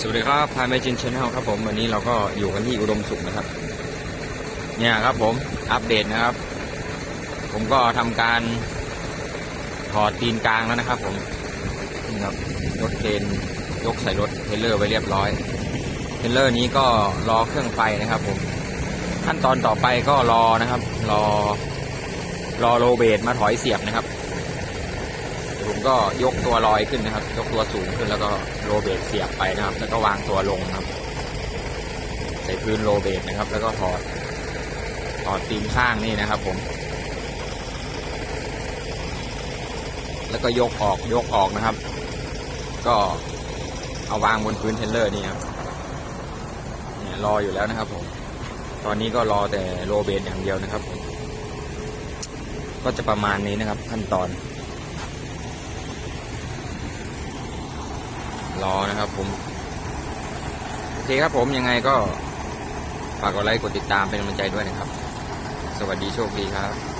สวัสดีครับพายแมจินชาแนลครับผมวันนี้เราก็อยู่กันที่อุดมสุขนะครับ เนี่ยครับผมอัปเดตนะครับ ผมก็ทำการถอดตีนกลางแล้วนะครับ ผมนี่ครับรถเทนยกใส่รถเทรลเลอร์ไว้เรียบร้อยเทรลเลอร์นี้ก็รอเครื่องไฟนะครับ ผมขั้นตอนต่อไปก็รอนะครับ รอรอโรเบตมาถอยเสียบนะครับ ผมก็ยกตัวลอยขึ้นนะครับ ยกตัวสูงขึ้นแล้วก็โรเบตเสียบไปนะครับ แล้วก็วางตัวลงครับ ใส่พื้นโรเบตนะครับ แล้วก็ถอดถอดตีนข้างนี่นะครับ ผม แล้วก็ยกออกยกออกนะครับ ก็เอาวางบนพื้นเทรลเลอร์นี่ครับเนี่ยรออยู่แล้วนะครับ ผม ตอนนี้ก็รอแต่โรเบตอย่างเดียวนะครับ ก็จะประมาณนี้นะครับขั้นตอน รอนะครับผม โอเคครับผมยังไงก็ ฝากกดไลค์กดติดตามเป็นกำลังใจด้วยนะครับ สวัสดีโชคดีครับ